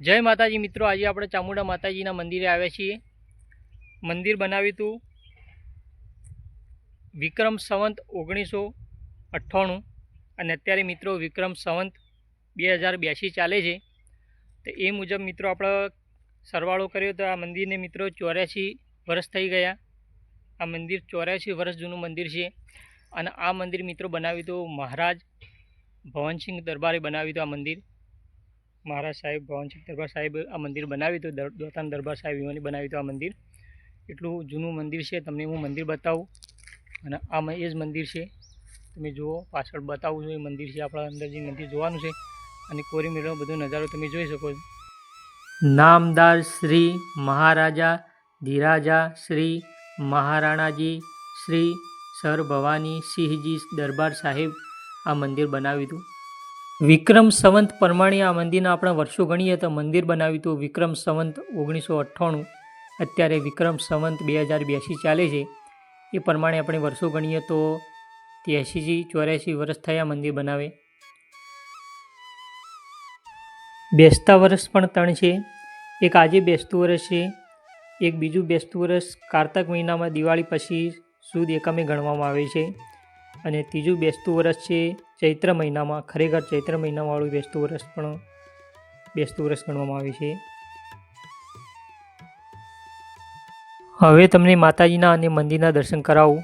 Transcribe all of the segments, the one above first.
જય માતાજી મિત્રો, આજે આપણે ચામુંડા માતાજીના મંદિરે આવ્યા છીએ. મંદિર બનાવ્યું હતું વિક્રમ સંવંત ઓગણીસો અઠ્ઠાણું અને અત્યારે મિત્રો વિક્રમ સંવંત બે હજાર બ્યાસી ચાલે છે. તો એ મુજબ મિત્રો આપણે સરવાળો કર્યો તો આ મંદિરને મિત્રો ચોર્યાસી વર્ષ થઈ ગયા. આ મંદિર ચોર્યાસી વર્ષ જૂનું મંદિર છે અને આ મંદિર મિત્રો બનાવ્યું હતું મહારાજ ભવનસિંહ દરબારે બનાવ્યું હતું આ મંદિર. મહારાજ સાહેબ ભવનસિંહ દરબાર સાહેબ આ મંદિર બનાવ્યું હતું દોતાન દરબાર સાહેબ એમને બનાવ્યું હતું આ મંદિર. એટલું જૂનું મંદિર છે, તમને હું મંદિર બતાવું. અને આ એ જ મંદિર છે, તમે જુઓ, પાછળ બતાવું છું, એ મંદિર છે, આપણા અંદર જે મંદિર જોવાનું છે. અને કોરી મેળો બધો નજારો તમે જોઈ શકો છો. નામદાર શ્રી મહારાજા, ધીરાજા શ્રી મહારાણાજી, શ્રી સર ભવાની સિંહજી દરબાર સાહેબ આ મંદિર બનાવ્યું હતું. વિક્રમ સંવંત પરમાણી આ મંદિરના આપણે વર્ષો ગણીએ તો મંદિર બનાવ્યું હતું વિક્રમ સંવંત ઓગણીસો અઠ્ઠાણું. અત્યારે વિક્રમ સંવંત બે હજાર બ્યાસી ચાલે છે. એ પ્રમાણે આપણે વર્ષો ગણીએ તો ત્યાસીથી ચોર્યાસી વર્ષ થયા મંદિર બનાવે. બેસતા વર્ષ પણ ત્રણ છે. એક આજે બેસતું વર્ષ છે. એક બીજું બેસતું વર્ષ કારતક મહિનામાં દિવાળી પછી સુદ એકમે ગણવામાં આવે છે. અને ત્રીજું બેસતું વર્ષ છે ચૈત્ર મહિનામાં. ખરેખર ચૈત્ર મહિનાવાળું બેસતું વર્ષ પણ બેસતું વર્ષ ગણવામાં આવે છે. હવે તમને માતાજીના અને મંદિરના દર્શન કરાવું.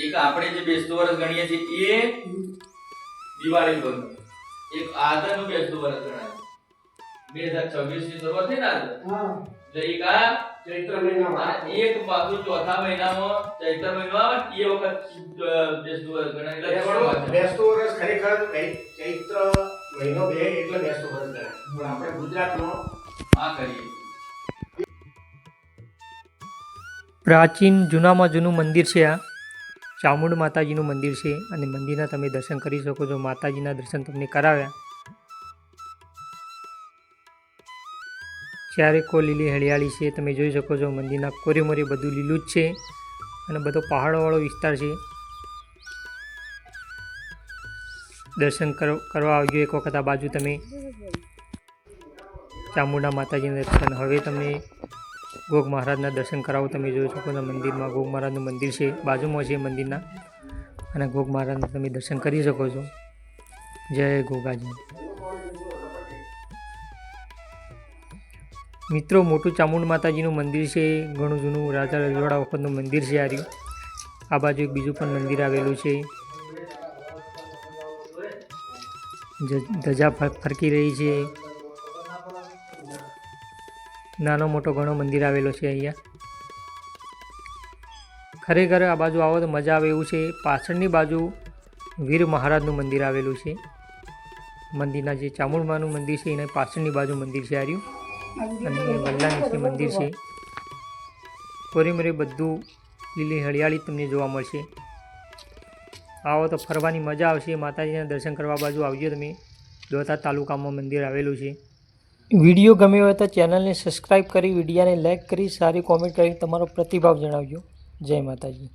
એક આપણે જે બેસતું વર્ષ ગણીએ છીએ એ દિવાળી પર એક આદરનું બેસતું વર્ષ ગણાય. બે હજાર છવ્વીસની શરૂઆત થઈ ને આજે? એટલે એક આ ચૈત્ર મહિનામાં. એક પાછું ચોથા મહિનામાં ચૈત્ર મહિનો એ વખત બેસતું વર્ષ ગણાય એટલે બેસતું વર્ષ ખરેખર ચૈત્ર મહિનો બે એટલે બેસતું વર્ષ ગણાય. પણ આપણે ગુજરાતમાં આ કરીએ. પ્રાચીન જૂનામાં જૂનું મંદિર છે આ. ચામુંડ માતાજીનું મંદિર છે અને મંદિરના તમે દર્શન કરી શકો છો. માતાજીના દર્શન તમને કરાવ્યા. ચારે કો લીલી હરિયાળી છે, તમે જોઈ શકો છો મંદિરના કોરેમોરે બધું લીલું જ છે અને બધો પહાડોવાળો વિસ્તાર છે. દર્શન કર- કરવા આવજો એક વખત આ બાજુ તમે. ચામુંડા માતાજીના દર્શન. હવે તમને ગોગ મહારાજના દર્શન કરાવો, તમે જોઈ શકો છો મંદિરમાં ગોગ મહારાજનું મંદિર છે, બાજુમાં છે મંદિરના. અને ગોગ મહારાજના તમે દર્શન કરી શકો છો. જય ગોગાજી. મિત્રો, મોટું ચામુંડ માતાજીનું મંદિર છે. ઘણું જૂનું રાજા રજવાડા વખતનું મંદિર છે આર્યું આ બાજુ એક બીજું પણ મંદિર આવેલું છે. ધજા ફરકી રહી છે. નાનો મોટો ઘણો મંદિર આવેલો છે અહીંયા. ખરેખર આ બાજુ આવો તો મજા આવે એવું છે. પાછળની બાજુ વીર મહારાજનું મંદિર આવેલું છે. મંદિરના જે ચામુંડમાનું મંદિર છે, એના પાછળની બાજુ મંદિર છે આર્યું અને વલ્લા મંદિર છે. કોરીમરે બધું લીલી હરિયાળી તમને જોવા મળશે. આવો તો ફરવાની મજા આવશે. માતાજીના દર્શન કરવા બાજુ આવજો તમે. દોતા તાલુકામાં મંદિર આવેલું છે. વીડિયો ગમ્યો હોય તો ચેનલને સબસ્ક્રાઈબ કરી વિડીયાને લાઈક કરી સારી કોમેન્ટ કરી તમારો પ્રતિભાવ જણાવજો. જય માતાજી.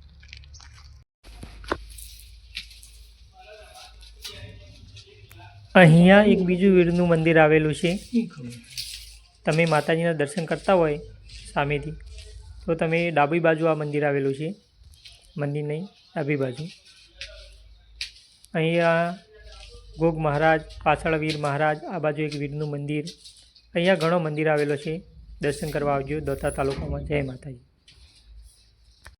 અહીંયા એક બીજું વીરનું મંદિર આવેલું છે. તમે માતાજીના દર્શન કરતા હોય સામેથી, તો તમે ડાબી બાજુ આ મંદિર આવેલું છે. મંદિરની ડાબી બાજુ. અહીંયા ગોગ મહારાજ, પાછળ વીર મહારાજ, આ બાજુ એક વીરનું મંદિર. અહીંયા ઘણો મંદિર આવેલો છે. દર્શન કરવા આવજો દોતા તાલુકામાં. જય માતાજી.